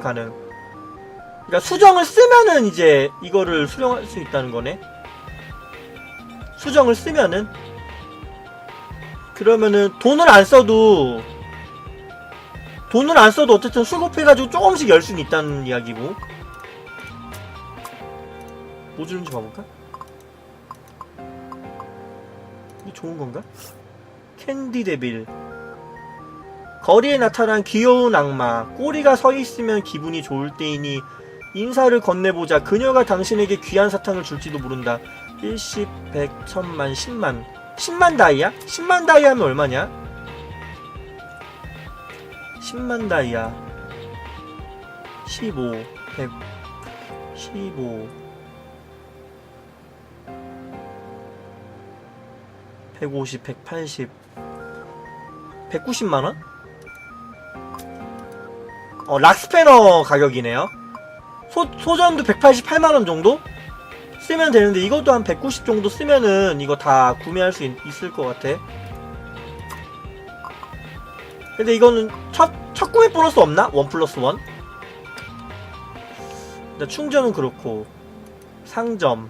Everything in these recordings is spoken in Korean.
가능. 그러니까 수정을 쓰면은 이제 이거를 수령할 수 있다는 거네. 수정을 쓰면은 그러면은 돈을 안 써도 돈을 안 써도 어쨌든 수급해가지고 조금씩 열 수는 있다는 이야기고. 뭐 주는지 봐볼까? 이게 좋은 건가? 캔디 데빌. 거리에 나타난 귀여운 악마. 꼬리가 서 있으면 기분이 좋을 때이니 인사를 건네보자. 그녀가 당신에게 귀한 사탕을 줄지도 모른다. 일십, 백, 천만, 십만. 10만 다이아? 10만 다이아 하면 얼마냐? 10만 다이아. 15, 100, 15. 150, 180, 190만원? 어, 락스패너 가격이네요. 소, 소전도 188만원 정도? 쓰면 되는데 이것도 한 190 정도 쓰면은 이거 다 구매할 수 있, 을것 같아. 근데 이거는 첫, 첫 구매 보너스 없나? 원 플러스 원? 충전은 그렇고 상점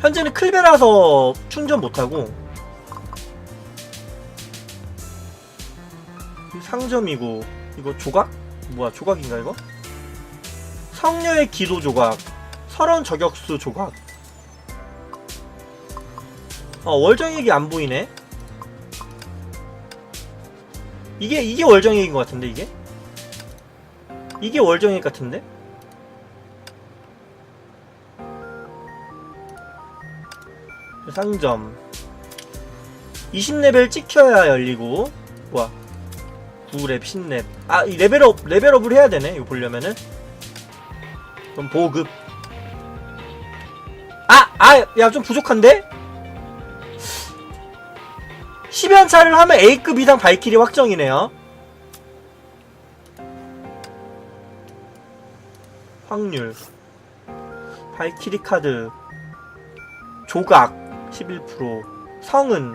현재는 클베라서 충전 못하고 상점이고 이거 조각? 뭐야 조각인가 이거? 성녀의 기도 조각 설원 저격수 조각. 어 월정액이 안 보이네. 이게 이게 월정액인 것 같은데 이게? 이게 월정액 같은데? 상점. 20레벨 찍혀야 열리고 뭐야 9렙 10렙 아이 레벨업 레벨업을 해야 되네 이거 보려면은. 그럼 보급. 아! 아! 야 좀 부족한데? 10연차를 하면 A급 이상 발키리 확정이네요. 확률. 발키리 카드. 조각. 11% 성은.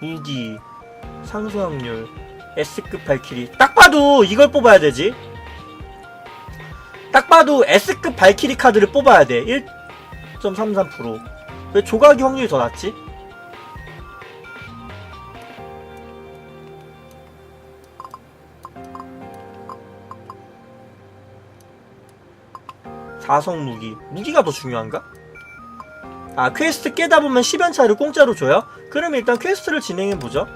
무기. 상수 확률 S급 발키리 딱 봐도 이걸 뽑아야 되지 딱 봐도 S급 발키리 카드를 뽑아야 돼 1.33%왜 조각이 확률이 더 낮지? 사성 무기 무기가 더 중요한가? 아 퀘스트 깨다 보면 10연차를 공짜로 줘요? 그럼 일단 퀘스트를 진행해보죠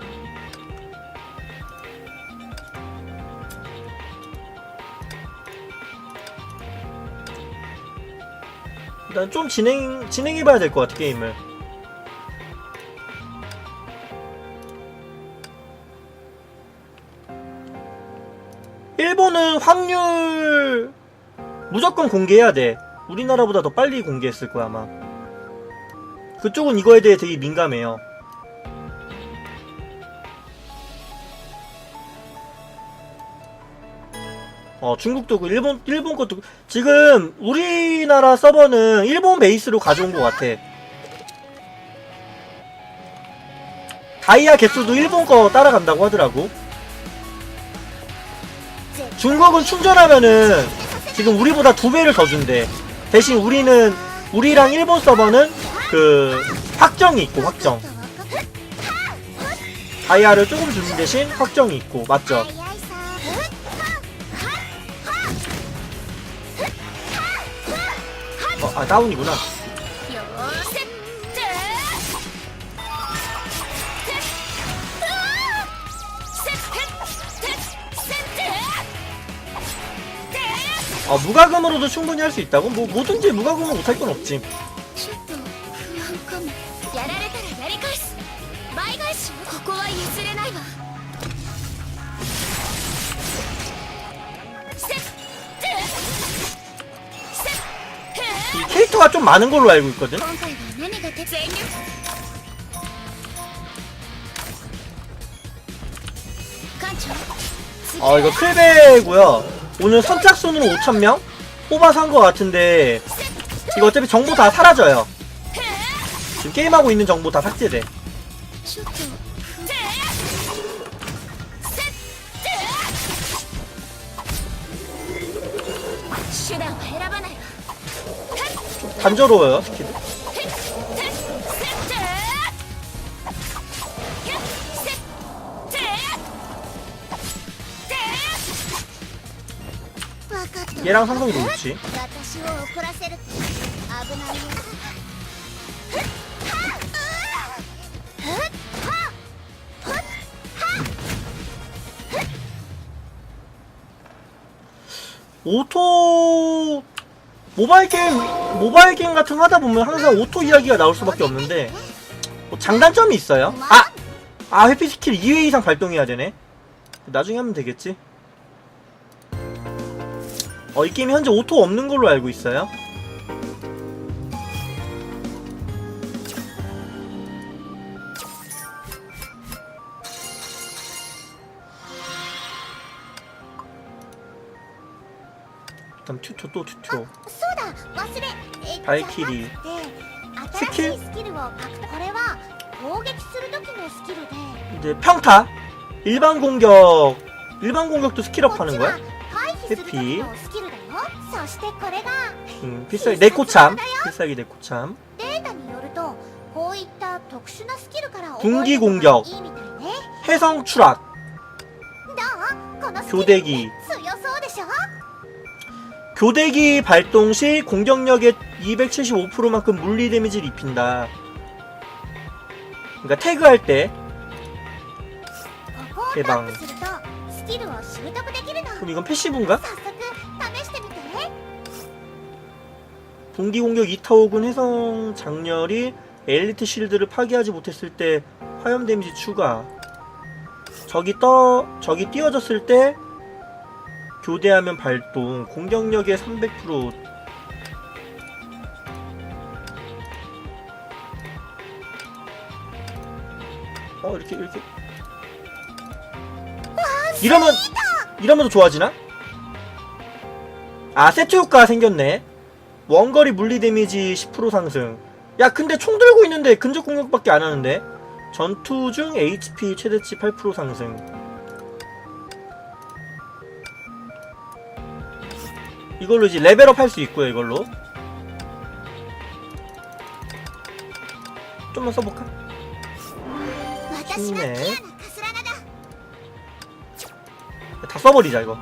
일단 좀 진행, 진행해봐야 될 것 같아 게임을. 일본은 확률 무조건 공개해야 돼. 우리나라보다 더 빨리 공개했을 거야 아마. 그쪽은 이거에 대해 되게 민감해요. 어, 중국도 그 일본, 일본 것도, 지금 우리나라 서버는 일본 베이스로 가져온 것 같아. 다이아 개수도 일본 거 따라간다고 하더라고. 중국은 충전하면은 지금 우리보다 두 배를 더 준대. 대신 우리는, 우리랑 일본 서버는 그 확정이 있고 확정 다이아를 조금 주는 대신 확정이 있고 맞죠? 아 다운이구나 어, 무과금으로도 충분히 할 수 있다고? 뭐 뭐든지 무과금은 못할 건 없지 ッ 이 캐릭터가 좀 많은 걸로 알고 있거든? 今回は何が手全力艦長次 어 이거 클베고요 오늘 선착순으로 5천명 뽑아서 한 것 같은데 이거 어차피 정보 다 사라져요 지금 게임하고 있는 정보 다 삭제돼 ちょっと 단조로워요. 스키드 얘랑 상동이도 좋지. 오토 모바일 게임 모바일 게임 같은 거 하다 보면 항상 오토 이야기가 나올 수밖에 없는데 뭐 장단점이 있어요. 아! 아 회피 스킬 2회 이상 발동해야 되네. 나중에 하면 되겠지. 어, 이 게임이 현재 오토 없는 걸로 알고 있어요. 일단 튜토 또 튜토. 아, 소다, 마스레. 발키리. 스킬? 이제 평타. 일반 공격. 일반 공격도 스킬업 하는 거야? 해피. 음, 필살기 네코참. 필살기 내코참. 분기 공격. 해성 추락. 교대기. 교대기 발동 시 공격력의 275%만큼 물리 데미지를 입힌다. 그러니까 태그할 때 대방. 그럼 이건 패시브인가? 분기공격 2타오군 해성 장렬이 엘리트 실드를 파괴하지 못했을 때 화염 데미지 추가. 적이 떠 적이 띄어졌을 때 교대하면 발동 공격력의 300%어 이렇게 이렇게 이러면 이러면 더 좋아지나? 아 세트 효과 생겼네 원거리 물리 데미지 10% 상승. 야, 근데 총 들고 있는데 근접 공격밖에 안 하는데? 전투 중 HP 최대치 8% 상승. 이걸로 이제 레벨업 할 수 있고요 이걸로. 좀만 써볼까? 힘에 네. 다. 써버리자 이거.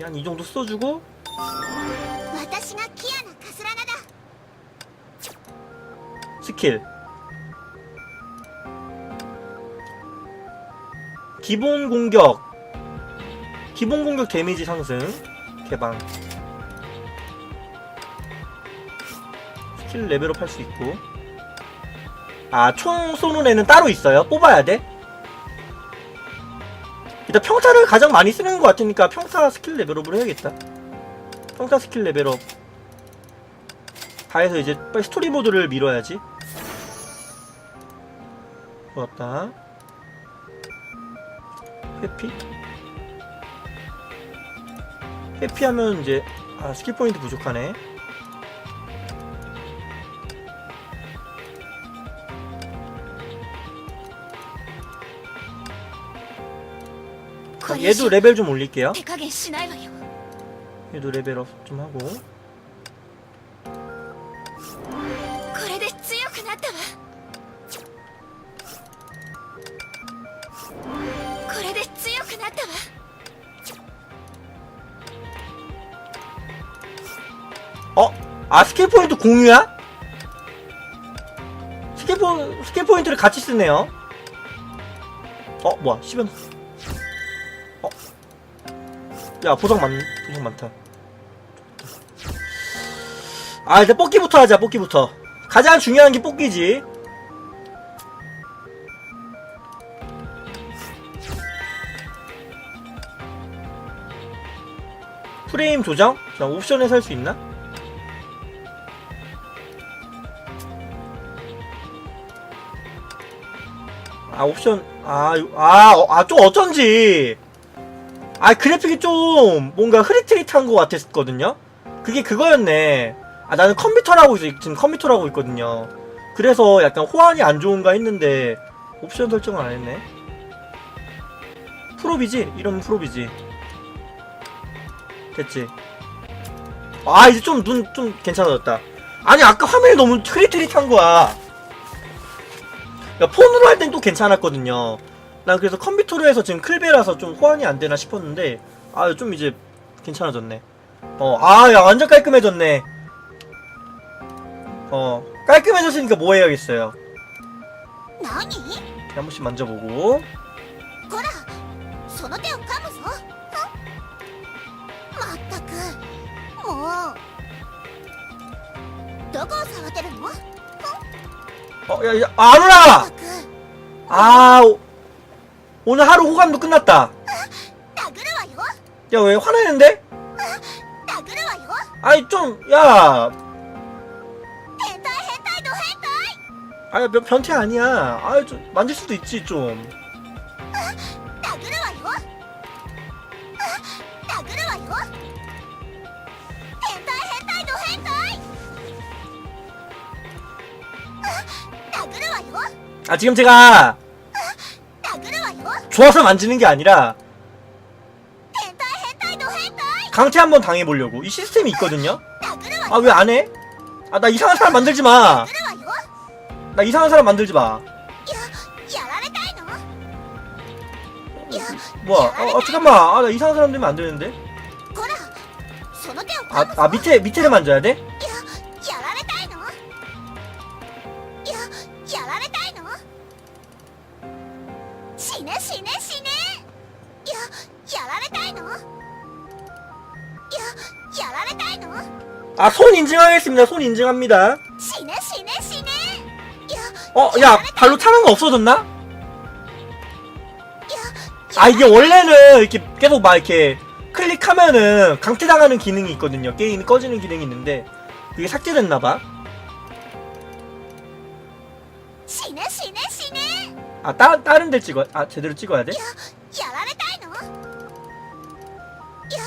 한 이 정도 써주고. 스킬. 기본 공격. 기본 공격 데미지 상승. 개방. 스킬 레벨업 할 수 있고. 아 총 쏘는 애는 따로 있어요? 뽑아야 돼? 일단 평타를 가장 많이 쓰는 것 같으니까 평타 스킬 레벨업을 해야겠다. 평타 스킬 레벨업. 다 해서 이제 빨리 스토리 모드를 밀어야지. 좋았다. 회피 회피하면 이제 아 스킬 포인트 부족하네. 얘도 레벨 좀 올릴게요. 얘도 레벨업 좀 하고. 공유야? 스킬 포 스킬 포인트를 같이 쓰네요. 어 뭐야 10연 어? 야 보상 많 보상 많다. 아 일단 뽑기부터 하자 뽑기부터. 가장 중요한 게 뽑기지. 프레임 조정? 자 옵션에서 할 수 있나? 아 옵션 아아좀 어쩐지. 아 그래픽이 좀 뭔가 흐릿흐릿한 것 같았거든요? 그게 그거였네. 아 나는 컴퓨터를 하고 있어 지금 컴퓨터를 하고 있거든요. 그래서 약간 호환이 안 좋은가 했는데 옵션 설정을 안 했네. 프로비지? 이러면 프로비지. 됐지. 아 이제 좀 눈 좀 괜찮아졌다. 아니 아까 화면이 너무 트릿트릿한 거야 야, 폰으로 할 땐 또 괜찮았거든요. 난 그래서 컴퓨터로 해서 지금 클베라서 좀 호환이 안 되나 싶었는데 아 좀 이제 괜찮아졌네. 어 아 야 완전 깔끔해졌네. 어 깔끔해졌으니까 뭐 해야겠어요? 何한 번씩 만져보고 어, 야, 야, 아, 안 올라! 아, 오, 오늘 하루 호감도 끝났다. 야, 왜 화내는데? 아이, 좀, 야. 아이, 변태 아니야. 아, 좀, 만질 수도 있지, 좀. 아 지금 제가 좋아서 만지는 게 아니라 강퇴 한번 당해보려고. 이 시스템이 있거든요? 아 왜 안 해? 아 나 이상한 사람 만들지 마 나 이상한 사람 만들지 마. 뭐야 뭐, 뭐, 어, 어, 아, 아 잠깐만. 아 나 이상한 사람 되면 안 되는데? 아, 아 밑에 밑에를 만져야 돼? 아, 손 인증하겠습니다. 손 인증합니다. 신해 신해 신해. 어, 야, 발로 차는 거 없어졌나? 아, 이게 원래는 이렇게 계속 막 이렇게 클릭하면은 강퇴당하는 기능이 있거든요. 게임이 꺼지는 기능이 있는데, 이게 삭제됐나봐. 신해 신해 신해. 아, 따, 다른 데 찍어, 아, 제대로 찍어야 돼? 야, 야라레 따이노. 야,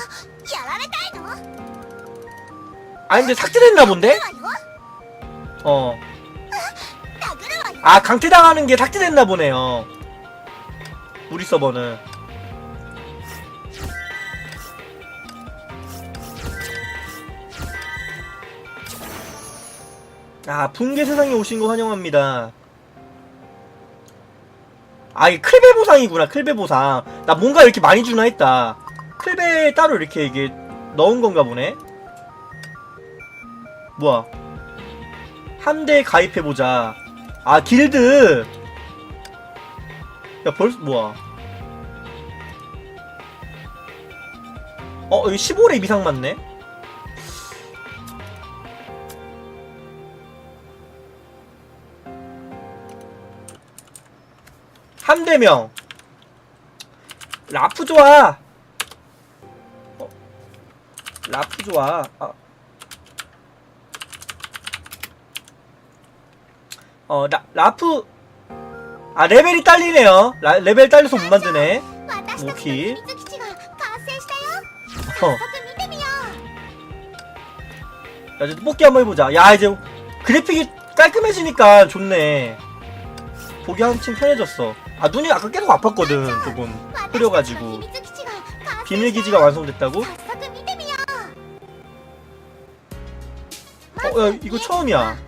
야라레 따이노. 아니 근데 삭제됐나 본데? 어. 아 강퇴당하는 게 삭제됐나 보네요. 어. 우리 서버는. 아 붕괴 세상에 오신 거 환영합니다. 아 이게 클베 보상이구나 클베 보상. 나 뭔가 이렇게 많이 주나 했다. 클베 따로 이렇게 이게 넣은 건가 보네. 뭐야. 함대 가입해보자. 아, 길드! 야, 벌써, 뭐야. 어, 여기 15렙 이상 맞네? 함대명. 라프 좋아. 어, 라프 좋아. 아. 어 라, 라프. 아 레벨이 딸리네요. 라, 레벨 딸려서 못 만드네. 오키 어. 어. 야 이제 뽑기 한번 해보자. 야 이제 그래픽이 깔끔해지니까 좋네. 보기 한층 편해졌어. 아 눈이 아까 계속 아팠거든 조금. 흐려가지고. 비밀기지가 완성됐다고? 어 야, 이거 처음이야.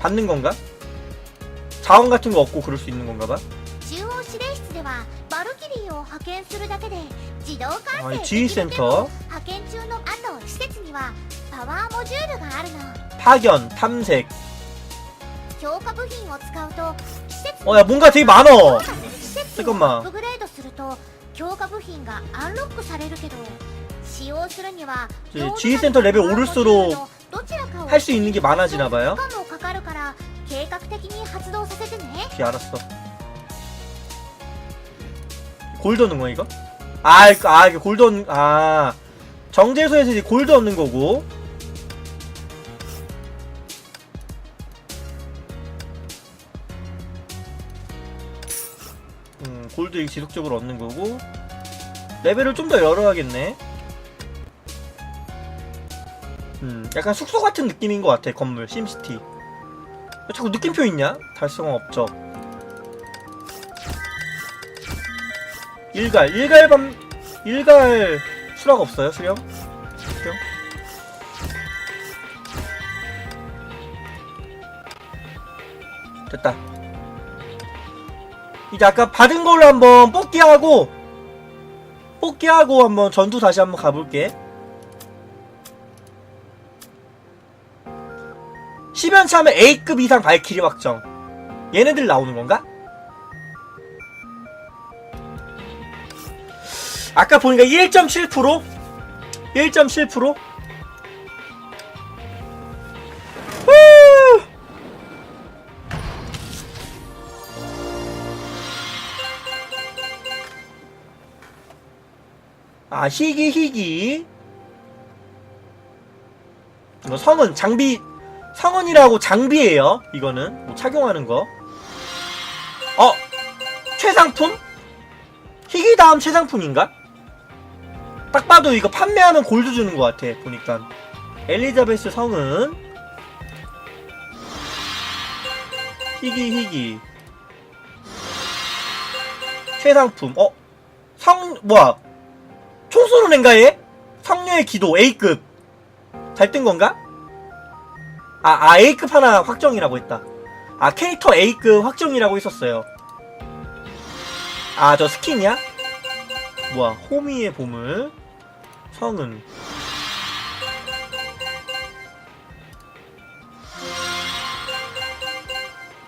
받는 건가? 자원 같은 거 얻고 그럴 수 있는 건가 봐. 아, 지휘센터. 파견, 탐색. 어, 야, 뭔가 되게 많어. 잠깐만. 지휘센터 레벨 오를수록 할 수 있는 게 많아지나 봐요. 오케이 알았어. 골드 얻는 거야 이거? 아, 아 골드 얻는 아 정제소에서 이제 골드 얻는 거고. 음 골드 지속적으로 얻는 거고 레벨을 좀 더 열어야겠네. 음, 약간 숙소 같은 느낌인 것 같아 건물 심시티 왜 자꾸 느낌표 있냐? 달성한 업적 일갈 일갈 밤 일갈 수락 없어요 수령? 수령? 됐다 이제 아까 받은 걸로 한번 뽑기하고 뽑기하고 한번 전투 다시 한번 가볼게 10연차 하면 A급 이상 발키리 확정 얘네들 나오는 건가? 아까 보니까 1.7% 1.7% 후! 아 희귀 이거 성은 장비 성은이라고 장비예요 이거는 뭐 착용하는 거 어? 최상품? 희귀 다음 최상품인가? 딱 봐도 이거 판매하면 골드 주는 것 같아 보니까 엘리자베스 성은 희귀 희귀 최상품 어? 성 뭐야 총 쏘는 앤가 얘? 성녀의 기도 A급 잘 뜬 건가? 아, 아 A급 하나 확정이라고 했다. 아 캐릭터 A급 확정이라고 했었어요. 아 저 스킨이야? 뭐야 호미의 보물. 성은.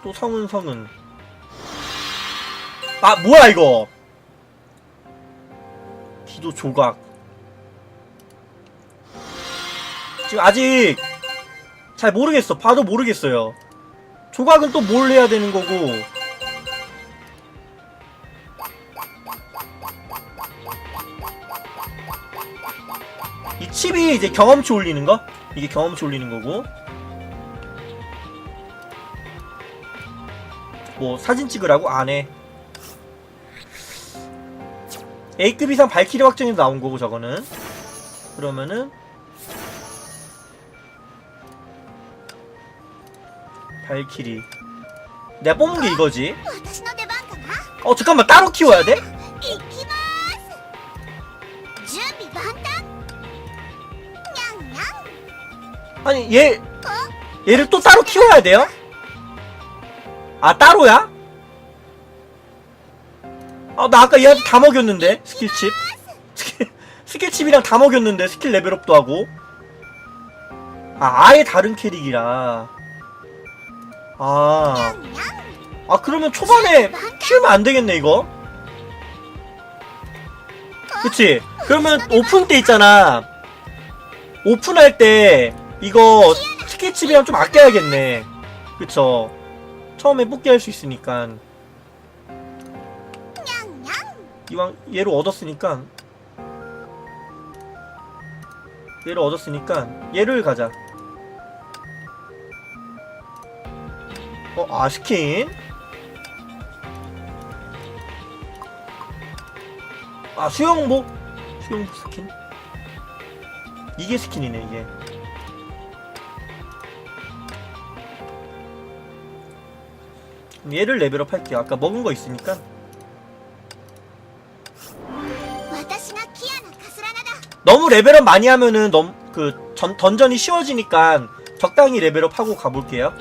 또 성은 성은. 아 뭐야 이거? 기도 조각. 지금 아직 잘 모르겠어 봐도 모르겠어요 조각은 또 뭘 해야 되는 거고 이 칩이 이제 경험치 올리는 거? 이게 경험치 올리는 거고. 뭐 사진 찍으라고 안 해. A급 이상 발키리 확정이 나온 거고 저거는. 그러면은 발키리. 내가 뽑은 게 이거지. 어 잠깐만 따로 키워야 돼? 아니 얘 얘를 또 따로 키워야 돼요? 아 따로야? 아나 아까 얘한테 다 먹였는데 스킬칩. 스킬칩이랑 다 먹였는데 스킬 레벨업도 하고. 아 아예 다른 캐릭이라. 아. 아, 그러면 초반에 키우면 안 되겠네, 이거? 그치? 그러면 오픈 때 있잖아. 오픈할 때, 이거 스케치비랑 좀 아껴야겠네. 그쵸? 처음에 뽑기 할 수 있으니까. 이왕, 얘를 얻었으니까. 얘를 얻었으니까, 얘를 가자. 어, 아, 스킨? 아, 수영복? 수영복 스킨? 이게 스킨이네, 이게. 얘를 레벨업 할게요. 아까 먹은 거 있으니까. 너무 레벨업 많이 하면은 너무 그 던전이 쉬워지니까 적당히 레벨업 하고 가볼게요.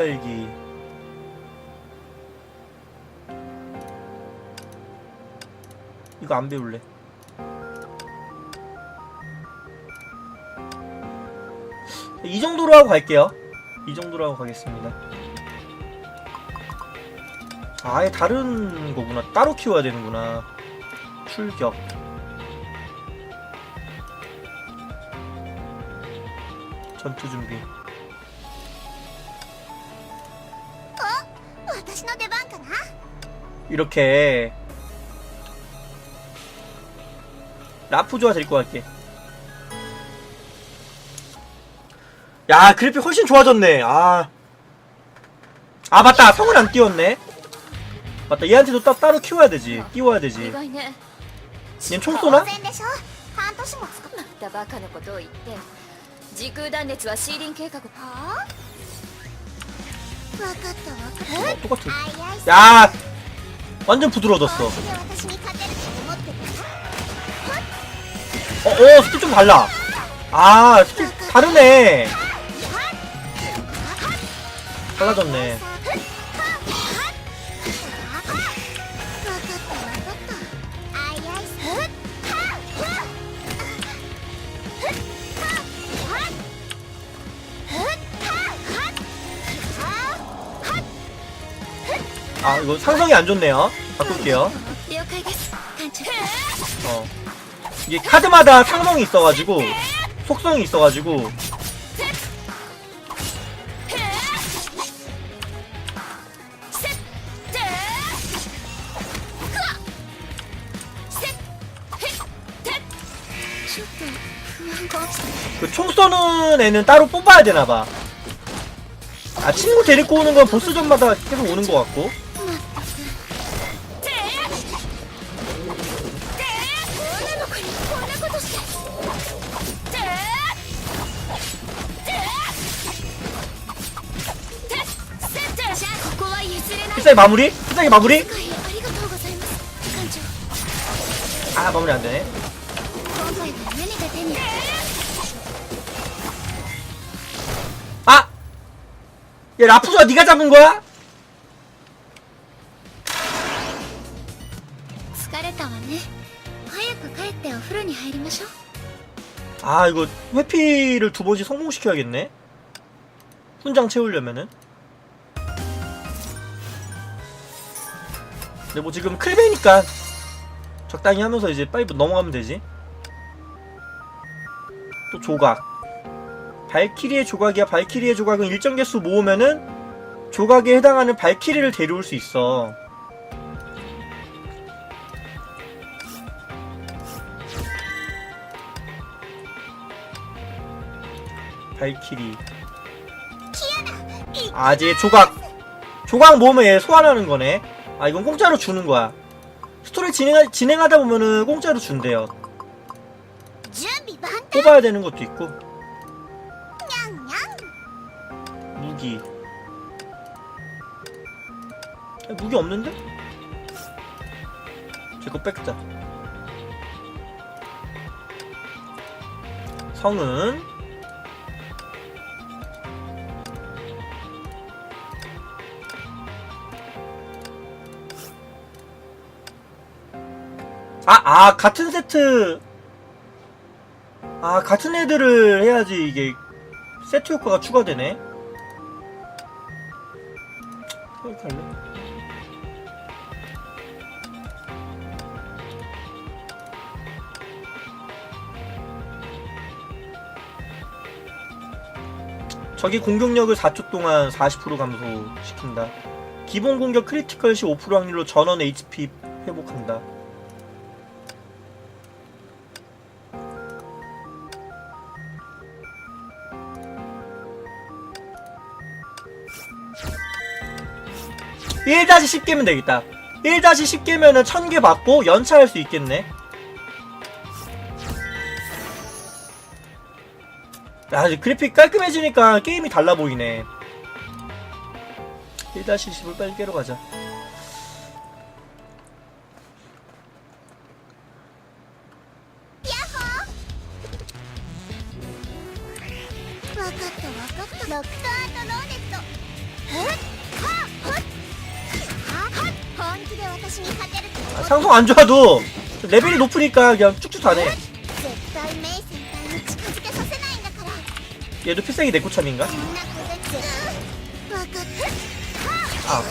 필살기 이거 안 배울래. 이 정도로 하고 갈게요. 이 정도로 하고 가겠습니다. 아, 아예 다른 거구나. 따로 키워야 되는구나. 출격. 전투 준비 이렇게 라프조아 데리고 갈게 야 그래픽 훨씬 좋아졌네 아. 아 맞다 성을 안 띄웠네 맞다 얘한테도 따, 따로 키워야 되지 끼워야 되지 意外ね 얘 총 쏘나? 当然でしょ半年も使っまたバカなことを言って時空断裂はシーリン計画はあ分かった分か 어, っ 똑같아 たあいあい 야 완전 부드러워졌어. 어, 어, 스킬 좀 달라. 아, 스킬 다르네. 달라졌네. 이거 상성이 안 좋네요. 바꿀게요. 어. 이게 카드마다 상성이 있어가지고 속성이 있어가지고 그 총 쏘는 애는 따로 뽑아야 되나봐 아 친구 데리고 오는 건 보스전마다 계속 오는 것 같고 마무리? 끝나게 마무리? 아 마무리 안 되네. 아! 야 라프가 네가 잡은 거야? 아 이거 회피를 두 번씩 성공시켜야겠네. 훈장 채우려면은. 근데 뭐 지금 클베니까 적당히 하면서 이제 빨리 넘어가면 되지. 또 조각. 발키리의 조각이야. 발키리의 조각은 일정 개수 모으면은 조각에 해당하는 발키리를 데려올 수 있어. 발키리. 아 이제 조각. 조각 모으면 얘 소환하는 거네 아 이건 공짜로 주는 거야. 스토리 진행하, 진행하다 보면은 공짜로 준대요. 뽑아야 되는 것도 있고. 무기. 야, 무기 없는데? 제거 뺏자. 성은. 아, 아, 같은 세트. 아, 같은 애들을 해야지 이게 세트 효과가 추가되네. 적이 공격력을 4초 동안 40% 감소시킨다. 기본 공격 크리티컬 시 5% 확률로 전원 HP 회복한다. (1 10개면) 되겠다. (1 10개면은 1000개 받고 연차할 수 있겠네. 야 그래픽 깔끔해지니까 게임이 달라 보이네. 1 10을 빨리 깨러 가자 평 안 좋아도 레벨이 높으니까 그냥 쭉쭉 다네. 얘도 필살기 내코참인가? 아.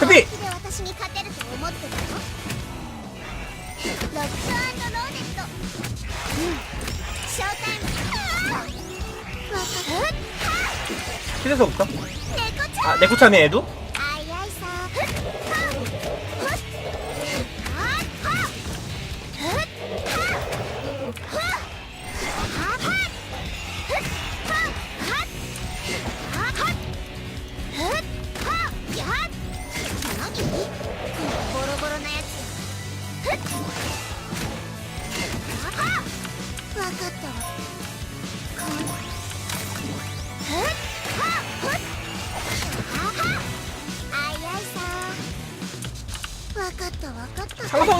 커피! 실에서 볼까? 아, 내코참이 애도?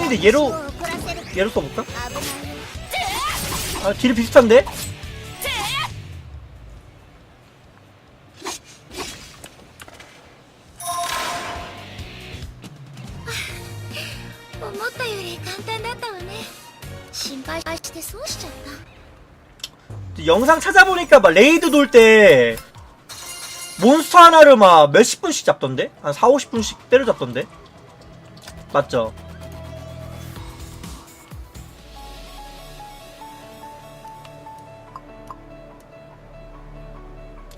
근데 얘로 얘로 써볼까? 아 딜이 비슷한데? 영상 찾아보니까 막 레이드 돌 때 몬스터 하나를 막 몇십 분씩 잡던데? 한 4, 50분씩 때려잡던데? 맞죠?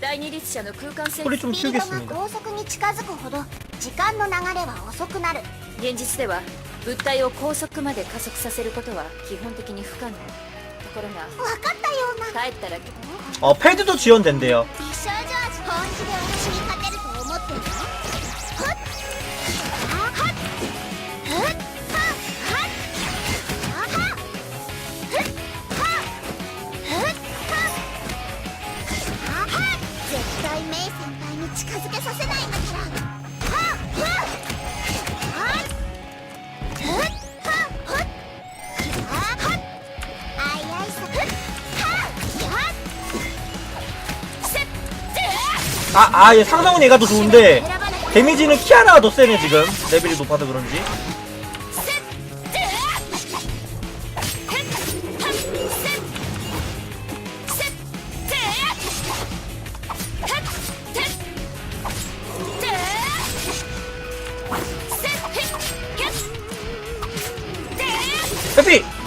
第二律者の空間戦これ좀 スピードが 키우겠습니다. 高速に近づくほど時間の流れは遅くなる現実では物体を高速まで加速させることは基本的に不可能ところが分かったような帰ったら 어, 패드도 지원된대요. 美少女 아, 아, 얘 상성은 얘가 더 좋은데, 데미지는 키아나가 더 세네, 지금. 레벨이 높아서 그런지. 해피!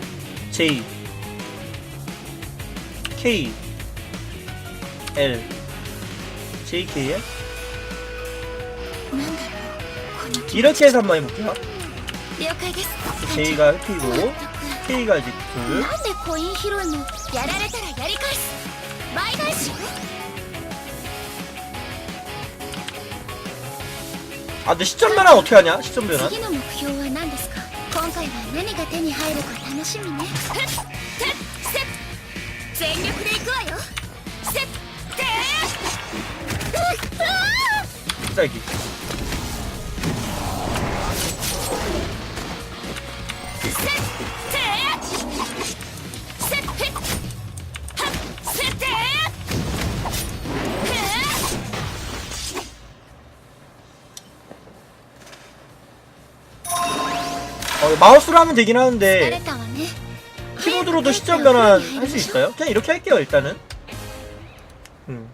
J K L? JKL 이렇게 해서 한번 해볼게요. J가 K고 K가 이제 그. 아, 근데 시점 변화 어떻게 하냐? 시점 변화. 今回は何が手に入るか楽しみね。ふっふっせっ全力でいくわよ。せっでうっうわ 마우스로 하면 되긴 하는데 키보드로도 아, 시점 변환 할 수 있어요? 그냥 이렇게 할게요 일단은 음.